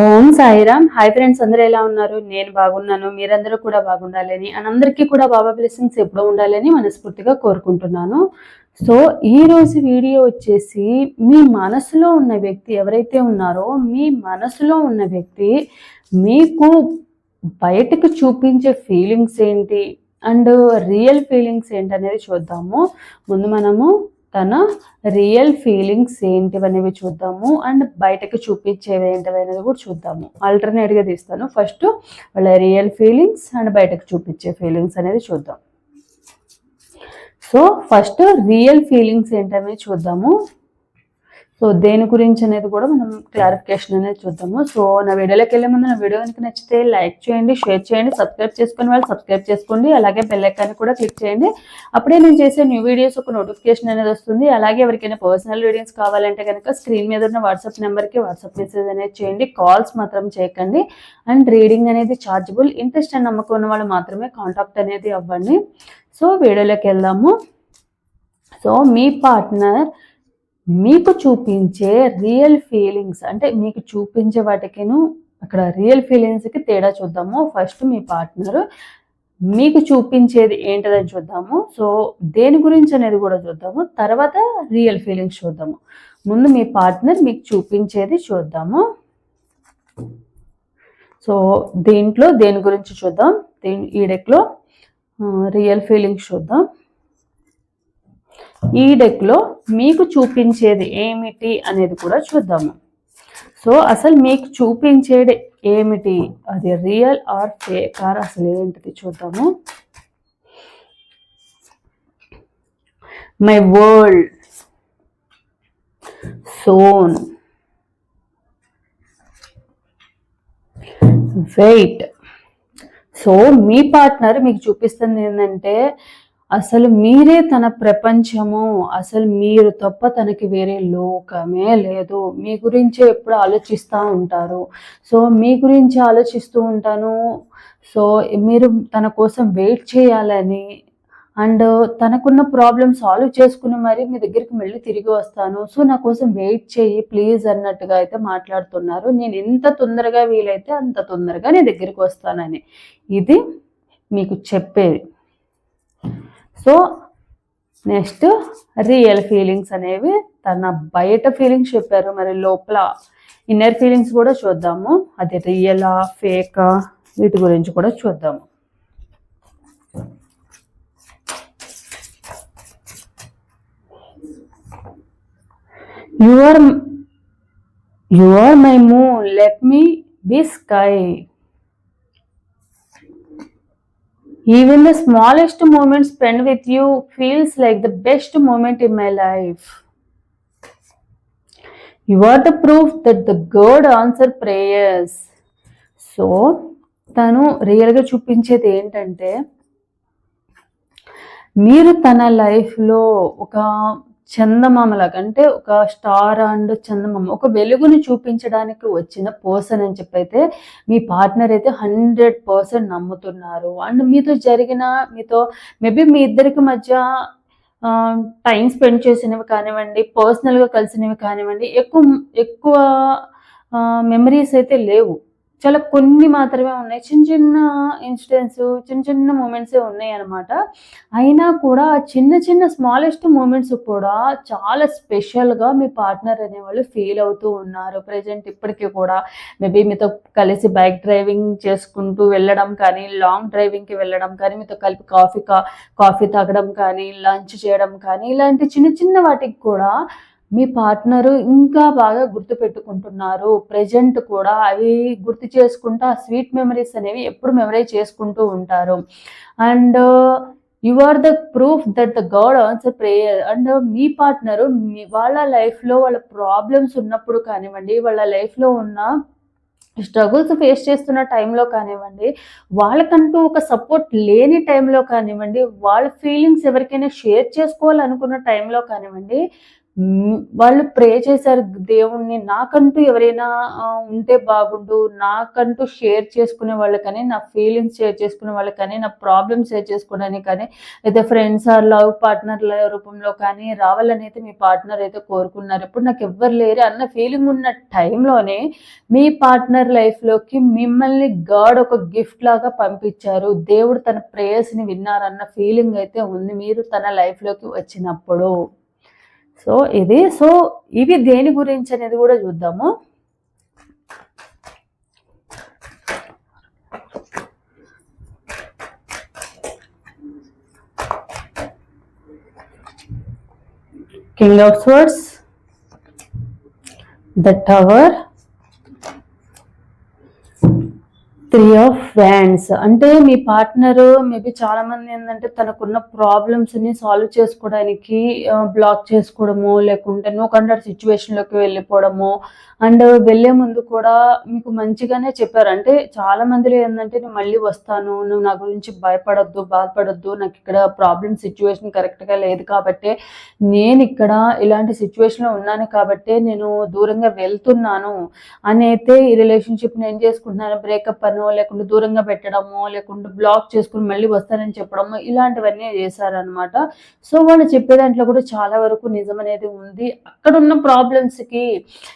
ఓం Sairam. Hi friends అందరూ ఎలా ఉన్నారు? నేను బాగున్నాను. మీరందరూ కూడా బాగుండాలని అండ్ అందరికీ కూడా బాబా బ్లెస్సింగ్స్ ఎప్పుడూ ఉండాలని మనస్ఫూర్తిగా కోరుకుంటున్నాను. సో ఈ రోజు వీడియో వచ్చేసి మీ మనసులో ఉన్న వ్యక్తి ఎవరైతే ఉన్నారో మీ మనసులో ఉన్న వ్యక్తి మీకు బయటకు చూపించే ఫీలింగ్స్ ఏంటి? అండ్ రియల్ ఫీలింగ్స్ ఏంటి అనేది చూద్దాము. ముందు మనము తన రియల్ ఫీలింగ్స్ ఏంటివనేవి చూద్దాము. అండ్ బయటకు చూపించేవి ఏంటివి అనేది కూడా చూద్దాము. ఆల్టర్నేట్గా తీస్తాను. ఫస్ట్ వాళ్ళ రియల్ ఫీలింగ్స్ అండ్ బయటకు చూపించే ఫీలింగ్స్ అనేది చూద్దాం. సో ఫస్ట్ రియల్ ఫీలింగ్స్ ఏంటనేది చూద్దాము. సో దేని గురించి అనేది కూడా మనం క్లారిఫికేషన్ అనేది చూద్దాము. సో నా వీడియోలోకి వెళ్ళే ముందు నా వీడియో కనుక నచ్చితే లైక్ చేయండి షేర్ చేయండి సబ్స్క్రైబ్ చేసుకుని వాళ్ళు సబ్స్క్రైబ్ చేసుకోండి. అలాగే బెల్లైకాన్ని కూడా క్లిక్ చేయండి. అప్పుడే నేను చేసే న్యూ వీడియోస్ ఒక నోటిఫికేషన్ అనేది వస్తుంది. అలాగే ఎవరికైనా పర్సనల్ వీడియోస్ కావాలంటే కనుక స్క్రీన్ మీద ఉన్న వాట్సాప్ నెంబర్కి వాట్సాప్ మెసేజ్ అనేది చేయండి. కాల్స్ మాత్రం చేయకండి. అండ్ రీడింగ్ అనేది ఛార్జబుల్ ఇంట్రెస్ట్ అండ్ నమ్మకం ఉన్న వాళ్ళు మాత్రమే కాంటాక్ట్ అనేది అవ్వండి. సో వీడియోలోకి వెళ్దాము. సో మీ పార్ట్నర్ మీకు చూపించే రియల్ ఫీలింగ్స్ అంటే మీకు చూపించే వాటికిను అక్కడ రియల్ ఫీలింగ్స్కి తేడా చూద్దాము. ఫస్ట్ మీ పార్ట్నర్ మీకు చూపించేది ఏంటదని చూద్దాము. సో దేని గురించి అనేది కూడా చూద్దాము. తర్వాత రియల్ ఫీలింగ్స్ చూద్దాము. ముందు మీ పార్ట్నర్ మీకు చూపించేది చూద్దాము. సో దీంట్లో దేని గురించి చూద్దాం? దీని ఈ డెక్లో రియల్ ఫీలింగ్స్ చూద్దాం. ఈ డెక్లో మీకు చూపించేది ఏమిటి అనేది కూడా చూద్దాము. సో అసలు మీకు చూపించేది ఏమిటి? అది రియల్ ఆర్ ఫేక్ ఆర్ అసలు ఏంటిది చూద్దాము. My world soon wait. So మీ పార్ట్నర్ మీకు చూపిస్తుంది ఏంటంటే అసలు మీరే తన ప్రపంచము అసలు మీరు తప్ప తనకి వేరే లోకమే లేదు. మీ గురించే ఎప్పుడు ఆలోచిస్తూ ఉంటారు. సో మీ గురించి ఆలోచిస్తూ ఉంటాను. సో మీరు తన కోసం వెయిట్ చేయాలని అండ్ తనకున్న ప్రాబ్లమ్ సాల్వ్ చేసుకుని మరి మీ దగ్గరికి మళ్ళీ తిరిగి వస్తాను. సో నా కోసం వెయిట్ చేయి ప్లీజ్ అన్నట్టుగా అయితే మాట్లాడుతున్నారు. నేను ఎంత తొందరగా వీలైతే అంత తొందరగా నీ దగ్గరికి వస్తానని. ఇది మీకు చెప్పేది. సో నెక్స్ట్ రియల్ ఫీలింగ్స్ అనేవి తన బయట ఫీలింగ్స్ చెప్పారు. మరి లోపల ఇన్నర్ ఫీలింగ్స్ కూడా చూద్దాము. అది రియలా ఫేకా? వీటి గురించి కూడా చూద్దాము. You are you are my moon let me be sky even the smallest moment spend with you feels like the best moment in my life you are the proof that the god answer prayers so తను రియల్గా చూపించేది ఏంటంటే మీరు తన లైఫ్లో ఒక చందమామలాగా అంటే ఒక స్టార్ అండ్ చందమామ ఒక వెలుగుని చూపించడానికి వచ్చిన పర్సన్ అని చెప్పైతే మీ పార్ట్నర్ అయితే హండ్రెడ్ పర్సెంట్ నమ్ముతున్నారు. అండ్ మీతో జరిగిన మీతో మేబీ మీ ఇద్దరికి మధ్య టైం స్పెండ్ చేసినవి కానివ్వండి పర్సనల్గా కలిసినవి కానివ్వండి ఎక్కువ ఎక్కువ మెమరీస్ అయితే లేవు. చాలా కొన్ని మాత్రమే ఉన్నాయి. చిన్న చిన్న ఇన్సిడెంట్స్ చిన్న చిన్న మూమెంట్సే ఉన్నాయి అనమాట అయినా కూడా ఆ చిన్న చిన్న స్మాలెస్ట్ మూమెంట్స్ కూడా చాలా స్పెషల్గా మీ పార్ట్నర్ అనేవాళ్ళు ఫీల్ అవుతూ ఉన్నారు. ప్రజెంట్ ఇప్పటికీ కూడా. మేబీ మీతో కలిసి బైక్ డ్రైవింగ్ చేసుకుంటూ వెళ్ళడం కానీ లాంగ్ డ్రైవింగ్కి వెళ్ళడం కానీ మీతో కలిపి కాఫీ కా కాఫీ తాగడం కానీ లంచ్ చేయడం కానీ ఇలాంటి చిన్న చిన్న వాటికి కూడా మీ పార్ట్నరు ఇంకా బాగా గుర్తుపెట్టుకుంటున్నారు. ప్రజెంట్ కూడా అవి గుర్తు చేసుకుంటూ ఆ స్వీట్ మెమరీస్ అనేవి ఎప్పుడు మెమరైజ్ చేసుకుంటూ ఉంటారు. And you are the proof that the god answer prayer. And me partner మీ వాళ్ళ లైఫ్లో వాళ్ళ ప్రాబ్లమ్స్ ఉన్నప్పుడు కానివ్వండి వాళ్ళ లైఫ్లో ఉన్న స్ట్రగుల్స్ ఫేస్ చేస్తున్న టైంలో కానివ్వండి వాళ్ళకంటూ ఒక సపోర్ట్ లేని టైంలో కానివ్వండి వాళ్ళ ఫీలింగ్స్ ఎవరికైనా షేర్ చేసుకోవాలనుకున్న టైంలో కానివ్వండి వాళ్ళు ప్రే చేశారు దేవుణ్ణి. నాకంటూ ఎవరైనా ఉంటే బాగుండు. నాకంటూ షేర్ చేసుకునే వాళ్ళకని నా ఫీలింగ్స్ షేర్ చేసుకునే వాళ్ళకని నా ప్రాబ్లమ్స్ షేర్ చేసుకోవడానికి కానీ అయితే ఫ్రెండ్స్ ఆర్ లవ్ పార్ట్నర్ల రూపంలో కానీ రావాలని అయితే మీ పార్ట్నర్ అయితే కోరుకున్నారు. ఇప్పుడు నాకు ఎవ్వరు లేరు. అన్న ఫీలింగ్ ఉన్న టైంలోనే మీ పార్ట్నర్ లైఫ్లోకి మిమ్మల్ని గాడ్ ఒక గిఫ్ట్ లాగా పంపించారు. దేవుడు తన ప్రేయర్స్ని విన్నారన్న ఫీలింగ్ అయితే ఉంది. మీరు తన లైఫ్లోకి వచ్చినప్పుడు. సో ఇది సో ఇవి దేని గురించి అనేది కూడా చూద్దాము. King of swords the tower three of fans. అంటే మీ పార్ట్నర్ మేబీ చాలా మంది ఏంటంటే తనకున్న ప్రాబ్లమ్స్ని సాల్వ్ చేసుకోవడానికి బ్లాక్ చేసుకోవడము లేకుంటే నో కండర్ సిచ్యువేషన్లోకి వెళ్ళిపోవడము. అండ్ వెళ్ళే ముందు కూడా మీకు మంచిగానే చెప్పారు. అంటే చాలా మందిలో ఏంటంటే నేను మళ్ళీ వస్తాను నువ్వు నా గురించి భయపడొద్దు బాధపడొద్దు నాకు ఇక్కడ ప్రాబ్లమ్ సిచ్యువేషన్ కరెక్ట్గా లేదు కాబట్టి నేను ఇక్కడ ఇలాంటి సిచ్యువేషన్లో ఉన్నాను కాబట్టి నేను దూరంగా వెళ్తున్నాను. అని అయితే ఈ రిలేషన్షిప్ నేను చేసుకుంటున్నాను బ్రేకప్ అనో లేకుంటే దూరంగా పెట్టడము లేకుంటే బ్లాక్ చేసుకుని మళ్ళీ వస్తానని చెప్పడము ఇలాంటివన్నీ చేశారనమాట సో వాళ్ళు చెప్పే దాంట్లో కూడా చాలా వరకు నిజం అనేది ఉంది. అక్కడ ఉన్న ప్రాబ్లమ్స్కి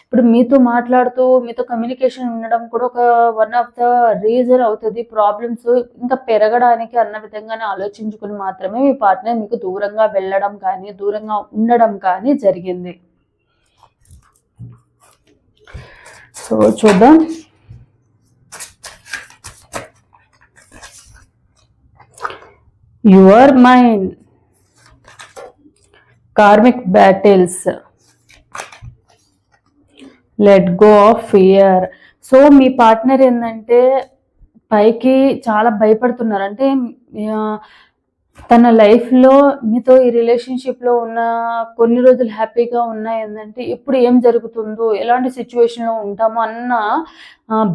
ఇప్పుడు మీతో మాట్లాడుతూ మీతో కమ్యూనికేషన్ ఉండడం కూడా ఒక వన్ ఆఫ్ ద రీజన్ అవుతుంది. ప్రాబ్లమ్స్ ఇంకా పెరగడానికి అన్న విధంగానే ఆలోచించుకుని మాత్రమే మీ పార్ట్నర్ మీకు దూరంగా వెళ్ళడం కానీ దూరంగా ఉండడం కానీ జరిగింది. సో చూద్దాం. Your mind. Karmic battles. Let go of fear so మీ పార్ట్నర్ ఏంటంటే పైకి చాలా భయపడుతున్నారు. అంటే తన లైఫ్లో మీతో ఈ రిలేషన్షిప్లో ఉన్న కొన్ని రోజులు హ్యాపీగా ఉన్నా ఏంటంటే ఇప్పుడు ఏం జరుగుతుందో ఎలాంటి సిచ్యువేషన్లో ఉంటామో అన్న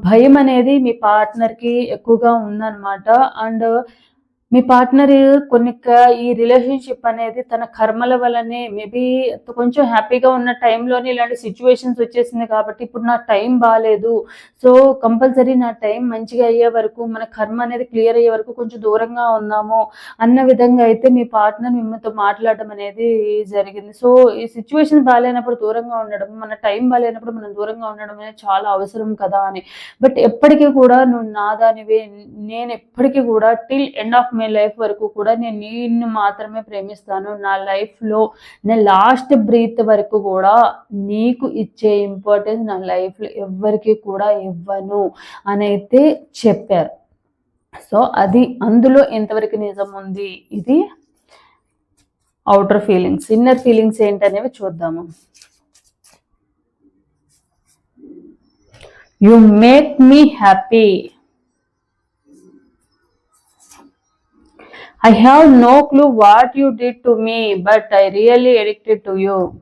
భయం అనేది మీ పార్ట్నర్కి ఎక్కువగా ఉందన్నమాట. అండ్ మీ పార్ట్నర్ కొన్ని క- ఈ రిలేషన్షిప్ అనేది తన కర్మల వల్లనే మేబీ కొంచెం హ్యాపీగా ఉన్న టైంలోనే ఇలాంటి సిచ్యువేషన్స్ వచ్చేసింది కాబట్టి ఇప్పుడు నా టైం బాగాలేదు సో కంపల్సరీ నా టైం మంచిగా అయ్యే వరకు మన కర్మ అనేది క్లియర్ అయ్యే వరకు కొంచెం దూరంగా ఉన్నాము అన్న విధంగా అయితే మీ పార్ట్నర్ మిమ్మల్తో మాట్లాడడం అనేది జరిగింది. సో ఈ సిచ్యువేషన్ బాగాలేనప్పుడు దూరంగా ఉండడం మన టైం బాగాలేనప్పుడు మనం దూరంగా ఉండడం అనేది చాలా అవసరం కదా అని. బట్ ఎప్పటికీ కూడా నువ్వు నాదానివే నేను ఎప్పటికీ కూడా till end of my life వరకు కూడా నేను నిన్ను మాత్రమే ప్రేమిస్తాను. నా లైఫ్లో నేను లాస్ట్ బ్రీత్ వరకు కూడా నీకు ఇచ్చే ఇంపార్టెన్స్ నా లైఫ్లో ఎవ్వరికి కూడా ఇవ్వను అని అయితే చెప్పారు. సో అది అందులో ఎంతవరకు నిజం ఉంది? ఇది అవుటర్ ఫీలింగ్స్. ఇన్నర్ ఫీలింగ్స్ ఏంటనేవి చూద్దాము. You make me happy. I have no clue what you did to me, but I really addicted to you.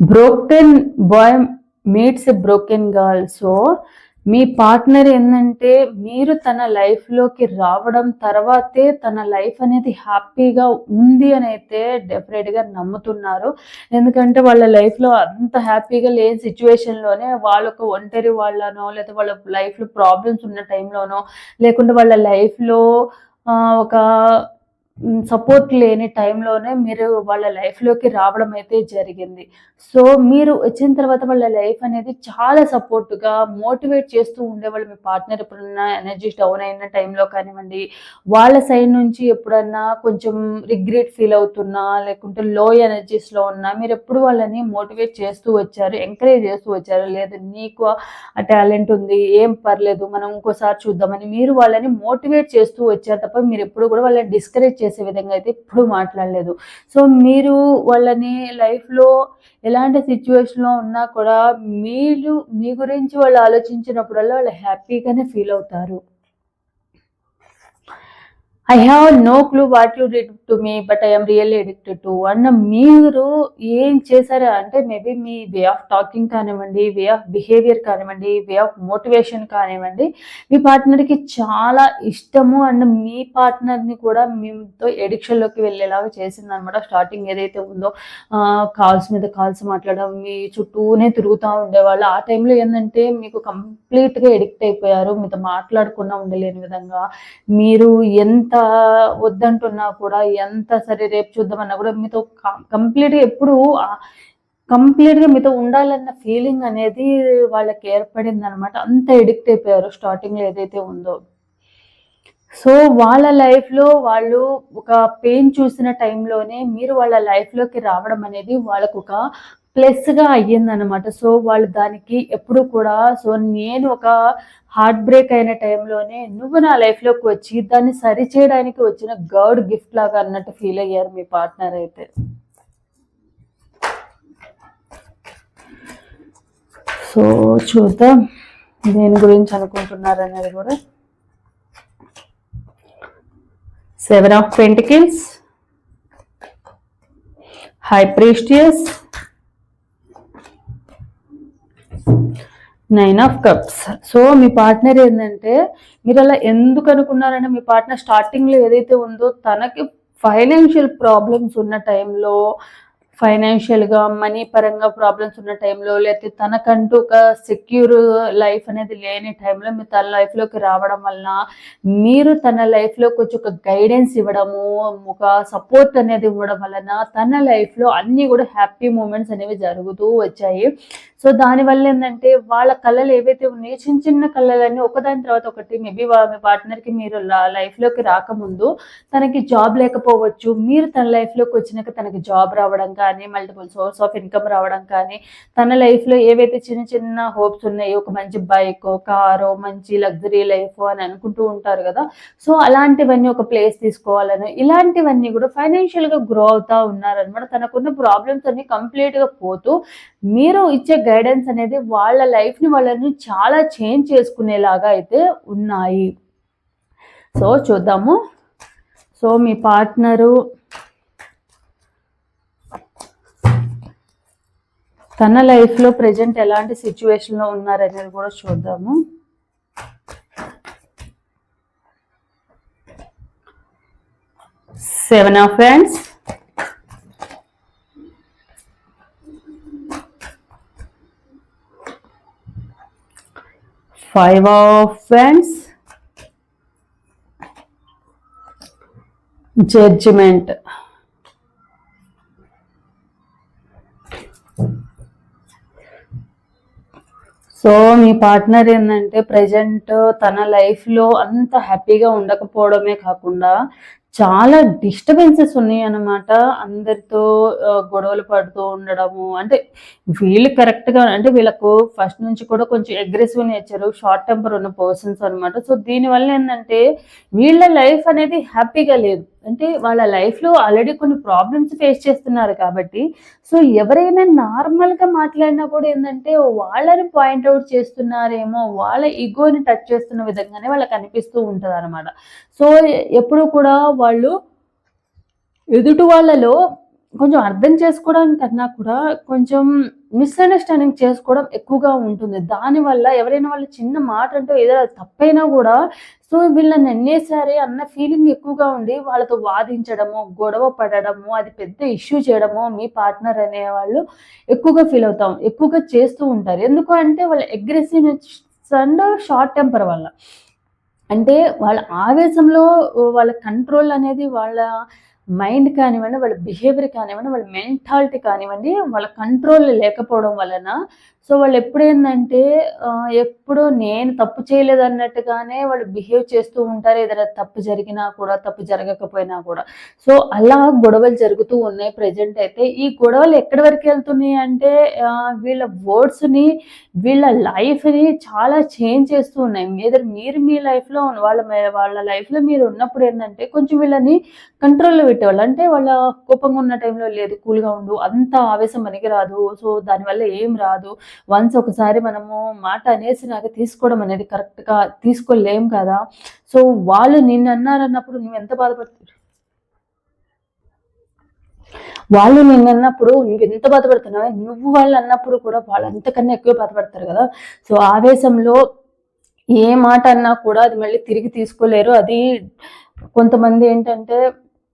Broken boy meets a broken girl. So మీ partner ఏంటంటే మీరు తన లైఫ్లోకి రావడం తర్వాతే తన లైఫ్ అనేది హ్యాపీగా ఉంది అని అయితే డెఫినెట్గా నమ్ముతున్నారు. ఎందుకంటే వాళ్ళ లైఫ్లో అంత హ్యాపీగా లేని సిచ్యువేషన్లోనే వాళ్ళొక ఒంటరి వాళ్ళనో లేదా వాళ్ళ లైఫ్లో ప్రాబ్లమ్స్ ఉన్న టైంలోనో లేకుంటే వాళ్ళ లైఫ్లో ఒక సపోర్ట్ లేని టైంలోనే మీరు వాళ్ళ లైఫ్లోకి రావడం అయితే జరిగింది. సో మీరు వచ్చిన తర్వాత వాళ్ళ లైఫ్ అనేది చాలా సపోర్ట్గా మోటివేట్ చేస్తూ ఉండేవాళ్ళు మీ పార్ట్నర్ ఎప్పుడన్నా ఎనర్జీ డౌన్ అయిన టైంలో కానివ్వండి వాళ్ళ సైడ్ నుంచి ఎప్పుడన్నా కొంచెం రిగ్రెట్ ఫీల్ అవుతున్నా లేకుంటే లో ఎనర్జీస్లో ఉన్నా మీరు ఎప్పుడు వాళ్ళని మోటివేట్ చేస్తూ వచ్చారు ఎంకరేజ్ చేస్తూ వచ్చారు? లేదు నీకు ఆ టాలెంట్ ఉంది ఏం పర్లేదు మనం ఇంకోసారి చూద్దామని మీరు వాళ్ళని మోటివేట్ చేస్తూ వచ్చారు తప్ప మీరు ఎప్పుడు కూడా వాళ్ళని డిస్కరేజ్ చేసే విధంగా అయితే ఎప్పుడు మాట్లాడలేదు. సో మీరు వాళ్ళని లైఫ్లో ఎలాంటి సిచ్యువేషన్లో ఉన్నా కూడా మీరు మీ గురించి వాళ్ళు ఆలోచించినప్పుడల్లా వాళ్ళు హ్యాపీగానే ఫీల్ అవుతారు. I have no clue what you did to me but I'm really addicted to అన్న మీరు ఏం చేశారా అంటే మేబీ మీ వే ఆఫ్ టాకింగ్ కానివ్వండి వే ఆఫ్ బిహేవియర్ కానివ్వండి వే ఆఫ్ మోటివేషన్ కానివ్వండి మీ పార్ట్నర్కి చాలా ఇష్టము అండ్ మీ పార్ట్నర్ని కూడా మీతో ఎడిక్షన్లోకి వెళ్ళేలాగా చేసింది అనమాట స్టార్టింగ్ ఏదైతే ఉందో కాల్స్ మీద కాల్స్ మాట్లాడడం మీ చుట్టూనే తిరుగుతూ ఉండేవాళ్ళు. ఆ టైంలో ఏంటంటే మీకు కంప్లీట్గా ఎడిక్ట్ అయిపోయారు. మీతో మాట్లాడకుండా ఉండలేని విధంగా మీరు ఎంత వద్దంటున్నా కూడా ఎంత సరే రేపు చూద్దామన్నా కూడా మీతో కంప్లీట్గా ఎప్పుడు కంప్లీట్గా మీతో ఉండాలన్న ఫీలింగ్ అనేది వాళ్ళకి ఏర్పడింది అనమాట అంత ఎడిక్ట్ అయిపోయారు స్టార్టింగ్లో ఏదైతే ఉందో. సో వాళ్ళ లైఫ్లో వాళ్ళు ఒక పెయిన్ చూసిన టైంలోనే మీరు వాళ్ళ లైఫ్లోకి రావడం అనేది వాళ్ళకు ఒక ప్లస్గా అయ్యిందనమాట సో వాళ్ళు దానికి ఎప్పుడు కూడా సో నేను ఒక హార్ట్ బ్రేక్ అయిన టైంలోనే నువ్వు నా లైఫ్లోకి వచ్చి దాన్ని సరి చేయడానికి వచ్చిన గర్డ్ గిఫ్ట్ లాగా అన్నట్టు ఫీల్ అయ్యారు మీ పార్ట్నర్ అయితే. సో చూద్దాం దేని గురించి అనుకుంటున్నారు అనేది కూడా. Seven of pentacles high priestess nine of cups so మీ పార్ట్నర్ ఏంటంటే మీరు అలా ఎందుకు అనుకున్నారంటే మీ పార్ట్నర్ స్టార్టింగ్లో ఏదైతే ఉందో తనకి ఫైనాన్షియల్ ప్రాబ్లమ్స్ ఉన్న టైంలో ఫైనాన్షియల్గా మనీ పరంగా ప్రాబ్లమ్స్ ఉన్న టైంలో లేకపోతే తనకంటూ ఒక సెక్యూర్ లైఫ్ అనేది లేని టైంలో మీరు తన లైఫ్లోకి రావడం వలన మీరు తన లైఫ్లో కొంచెం ఒక గైడెన్స్ ఇవ్వడము ఒక సపోర్ట్ అనేది ఇవ్వడం వలన తన లైఫ్లో అన్నీ కూడా హ్యాపీ మూమెంట్స్ అనేవి జరుగుతూ వచ్చాయి. సో దానివల్ల ఏంటంటే వాళ్ళ కళలు ఏవైతే ఉన్నాయో చిన్న చిన్న కళలన్నీ ఒకదాని తర్వాత ఒకటి మేబీ వాళ్ళ పార్ట్నర్కి మీరు లైఫ్లోకి రాకముందు తనకి జాబ్ లేకపోవచ్చు మీరు తన లైఫ్లోకి వచ్చినాక తనకి జాబ్ రావడం కానీ మల్టిపుల్ సోర్స్ ఆఫ్ ఇన్కమ్ రావడం కానీ తన లైఫ్లో ఏవైతే చిన్న చిన్న హోప్స్ ఉన్నాయో ఒక మంచి బైక్ కారు మంచి లగ్జరీ లైఫ్ అని అనుకుంటూ ఉంటారు కదా సో అలాంటివన్నీ ఒక ప్లేస్ తీసుకోవాలని ఇలాంటివన్నీ కూడా ఫైనాన్షియల్గా గ్రో అవుతా ఉన్నారనమాట తనకున్న ప్రాబ్లమ్స్ అన్ని కంప్లీట్గా పోతూ మీరు ఇచ్చే గైడెన్స్ అనేది వాళ్ళ లైఫ్ని వాళ్ళని చాలా చేంజ్ చేసుకునేలాగా అయితే ఉన్నాయి. సో చూద్దాము. సో మీ పార్ట్నరు తన లైఫ్లో ప్రజెంట్ ఎలాంటి సిచ్యువేషన్లో ఉన్నారనేది కూడా చూద్దాము. Seven of friends five of friends. Judgement. So మీ పార్ట్నర్ ఏంటంటే ప్రజెంట్ తన లైఫ్లో అంత హ్యాపీగా ఉండకపోవడమే కాకుండా చాలా డిస్టర్బెన్సెస్ ఉన్నాయి అన్నమాట అందరితో గొడవలు పడుతూ ఉండడము. అంటే వీళ్ళు కరెక్ట్గా అంటే వీళ్ళకు ఫస్ట్ నుంచి కూడా కొంచెం అగ్రెసివ్ నేచరు షార్ట్ టెంపర్ ఉన్న పర్సన్స్ అనమాట సో దీనివల్ల ఏంటంటే వీళ్ళ లైఫ్ అనేది హ్యాపీగా లేదు. అంటే వాళ్ళ లైఫ్లో ఆల్రెడీ కొన్ని ప్రాబ్లమ్స్ ఫేస్ చేస్తున్నారు కాబట్టి సో ఎవరైనా నార్మల్గా మాట్లాడినా కూడా ఏంటంటే వాళ్ళని పాయింట్అవుట్ చేస్తున్నారేమో వాళ్ళ ఈగోని టచ్ చేస్తున్న విధంగానే వాళ్ళకి అనిపిస్తూ ఉంటుంది అనమాట సో ఎప్పుడు కూడా వాళ్ళు ఎదుటి వాళ్ళలో కొంచెం అర్థం చేసుకోవడం కన్నా కూడా కొంచెం మిస్అండర్స్టాండింగ్ చేసుకోవడం ఎక్కువగా ఉంటుంది. దానివల్ల ఎవరైనా వాళ్ళు చిన్న మాట అంటే ఏదైనా తప్పైనా కూడా సో వీళ్ళని ఎన్నేసారే అన్న ఫీలింగ్ ఎక్కువగా ఉండి వాళ్ళతో వాదించడము గొడవ పడడము అది పెద్ద ఇష్యూ చేయడము మీ పార్ట్నర్ అనే వాళ్ళు ఎక్కువగా ఫీల్ అవుతాం ఎక్కువగా చేస్తూ ఉంటారు. ఎందుకు అంటే వాళ్ళ అగ్రెసివ్నెస్ అండ్ షార్ట్ టెంపర్ వల్ల. అంటే వాళ్ళ ఆవేశంలో వాళ్ళ కంట్రోల్ అనేది వాళ్ళ మైండ్ కానివ్వండి వాళ్ళ బిహేవియర్ కానివ్వండి వాళ్ళ మెంటాలిటీ కానివ్వండి వాళ్ళ కంట్రోల్ లేకపోవడం వలన సో వాళ్ళు ఎప్పుడేందంటే ఎప్పుడు నేను తప్పు చేయలేదు అన్నట్టుగానే వాళ్ళు బిహేవ్ చేస్తూ ఉంటారు. ఏదైనా తప్పు జరిగినా కూడా తప్పు జరగకపోయినా కూడా. సో అలా గొడవలు జరుగుతూ ఉన్నాయి ప్రజెంట్ అయితే. ఈ గొడవలు ఎక్కడి వరకు వెళ్తున్నాయి అంటే వీళ్ళ వర్డ్స్ని వీళ్ళ లైఫ్ని చాలా చేంజ్ చేస్తూ ఉన్నాయి. మీద మీరు మీ లైఫ్లో వాళ్ళ వాళ్ళ లైఫ్లో మీరు ఉన్నప్పుడు ఏంటంటే కొంచెం వీళ్ళని కంట్రోల్లో పెట్టేవాళ్ళు. అంటే వాళ్ళ కోపంగా ఉన్న టైంలో లేదు కూల్గా ఉండు అంత ఆవేశం మనకి రాదు సో దానివల్ల ఏం రాదు. వన్స్ ఒకసారి మనము మాట అనేసి నాకు తీసుకోవడం అనేది కరెక్ట్గా తీసుకోలేం కదా. సో వాళ్ళు నిన్ను అన్నారన్నప్పుడు నువ్వు ఎంత బాధపడుతుంది వాళ్ళు నిన్ను అన్నప్పుడు నువ్వు ఎంత బాధపడుతున్నావు? నువ్వు వాళ్ళు అన్నప్పుడు కూడా వాళ్ళు అంతకన్నా ఎక్కువ బాధపడతారు కదా. సో ఆవేశంలో ఏ మాట అన్నా కూడా అది మళ్ళీ తిరిగి తీసుకోలేరు. అది కొంతమంది ఏంటంటే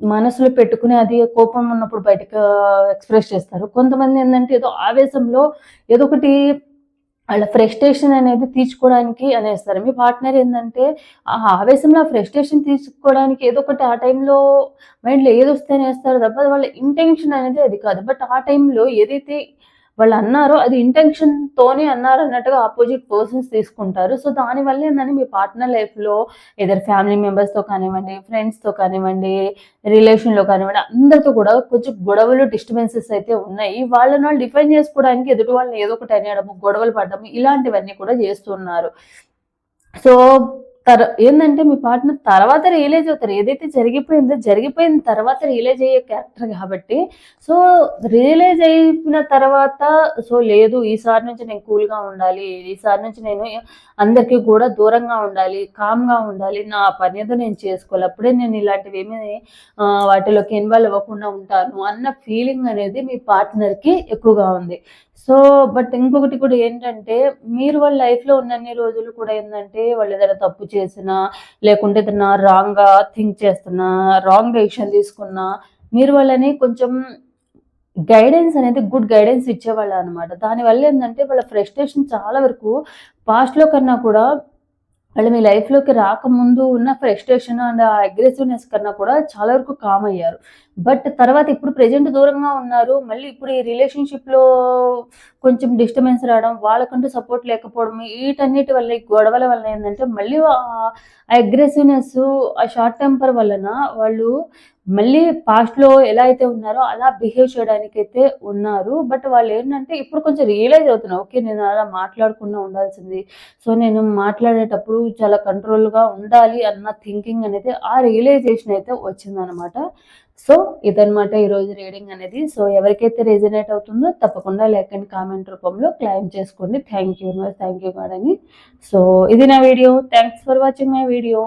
మనసులో పెట్టుకుని అది కోపం ఉన్నప్పుడు బయటకు ఎక్స్ప్రెస్ చేస్తారు. కొంతమంది ఏంటంటే ఏదో ఆవేశంలో ఏదో ఒకటి వాళ్ళ ఫ్రస్ట్రేషన్ అనేది తీర్చుకోవడానికి అనేస్తారు. మీ పార్ట్నర్ ఏంటంటే ఆ ఆవేశంలో ఆ ఫ్రస్ట్రేషన్ తీర్చుకోవడానికి ఏదో ఒకటి ఆ టైంలో మైండ్లో ఏది వస్తే అనేస్తారు తప్ప వాళ్ళ ఇంటెన్షన్ అనేది అది కాదు. బట్ ఆ టైంలో ఏదైతే వాళ్ళు అన్నారో అది ఇంటెన్షన్తోనే అన్నారు అన్నట్టుగా ఆపోజిట్ పర్సన్స్ తీసుకుంటారు. సో దానివల్ల ఏంటంటే మీ పార్ట్నర్ లైఫ్లో ఇద్దరు ఫ్యామిలీ మెంబర్స్తో కానివ్వండి ఫ్రెండ్స్తో కానివ్వండి రిలేషన్లో కానివ్వండి అందరితో కూడా కొంచెం గొడవలు డిస్టర్బెన్సెస్ అయితే ఉన్నాయి. వాళ్ళని వాళ్ళు డిఫైన్ చేసుకోవడానికి ఎదుటి వాళ్ళని ఏదో ఒకటి అనేయడము గొడవలు పడడము ఇలాంటివన్నీ కూడా చేస్తున్నారు. సో తర్ ఏంటంటే మీ పార్ట్నర్ తర్వాత రియలైజ్ అవుతారు. ఏదైతే జరిగిపోయిందో జరిగిపోయిన తర్వాత రియలైజ్ అయ్యే క్యారెక్టర్ కాబట్టి. సో రియలైజ్ అయిన తర్వాత సో లేదు ఈసారి నుంచి నేను కూల్గా ఉండాలి. ఈసారి నుంచి నేను అందరికీ కూడా దూరంగా ఉండాలి కామ్గా ఉండాలి. నా పని ఏదో నేను చేసుకోవాలి. అప్పుడే నేను ఇలాంటివి ఏమి వాటిలోకి ఇన్వాల్వ్ అవ్వకుండా ఉంటాను అన్న ఫీలింగ్ అనేది మీ పార్ట్నర్కి ఎక్కువగా ఉంది. సో బట్ ఇంకొకటి కూడా ఏంటంటే మీరు వాళ్ళ లైఫ్లో ఉన్నన్ని రోజులు కూడా ఏంటంటే వాళ్ళు ఏదైనా తప్పు చేసినా లేకుంటే ఏదైనా రాంగ్గా థింక్ చేస్తున్నా రాంగ్ డెసిషన్ తీసుకున్నా మీరు వాళ్ళని కొంచెం గైడెన్స్ అనేది గుడ్ గైడెన్స్ ఇచ్చేవాళ్ళు అనమాట దానివల్ల ఏంటంటే వాళ్ళ ఫ్రస్ట్రేషన్ చాలా వరకు పాస్ట్లో కన్నా కూడా వాళ్ళు మీ లైఫ్లోకి రాకముందు ఉన్న ఫ్రస్ట్రేషన్ అండ్ అగ్రెసివ్నెస్ కన్నా కూడా చాలా వరకు కామ్ అయ్యారు. బట్ తర్వాత ఇప్పుడు ప్రజెంట్ దూరంగా ఉన్నారు మళ్ళీ ఇప్పుడు ఈ రిలేషన్షిప్లో కొంచెం డిస్టర్బెన్స్ రావడం వాళ్ళకంటూ సపోర్ట్ లేకపోవడం వీటన్నిటి వల్ల ఈ గొడవల వల్ల ఏంటంటే మళ్ళీ ఆ అగ్రెసివ్నెస్ ఆ షార్ట్ టెంపర్ వలన వాళ్ళు మళ్ళీ పాస్ట్లో ఎలా అయితే ఉన్నారో అలా బిహేవ్ చేయడానికి అయితే ఉన్నారు. బట్ వాళ్ళు ఏంటంటే ఇప్పుడు కొంచెం రియలైజ్ అవుతున్నారు. ఓకే నేను అలా మాట్లాడకుండా ఉండాల్సింది. సో నేను మాట్లాడేటప్పుడు చాలా కంట్రోల్గా ఉండాలి అన్న థింకింగ్ అనేది ఆ రియలైజేషన్ అయితే వచ్చిందనమాట సో ఇదనమాట ఈరోజు రీడింగ్ అనేది. సో ఎవరికైతే రెజినేట్ అవుతుందో తప్పకుండా లైక్ అండ్ కామెంట్ రూపంలో క్లైమ్ చేసుకోండి. థ్యాంక్ యూ థ్యాంక్ యూ అని. సో ఇది నా video. Thanks for watching my video.